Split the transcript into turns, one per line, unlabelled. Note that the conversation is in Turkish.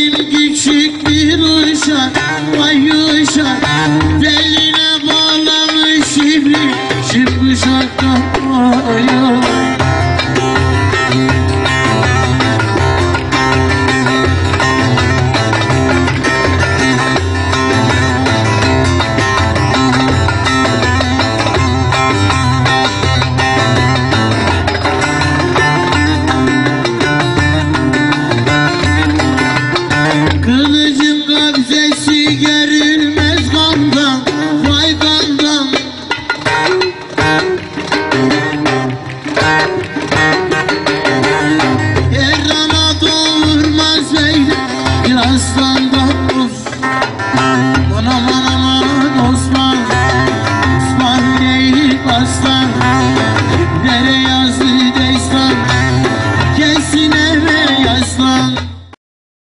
Benim küçük bir uşak Vay uşak. Beline bağlamış şifri Şıp uşaktan vay Krishna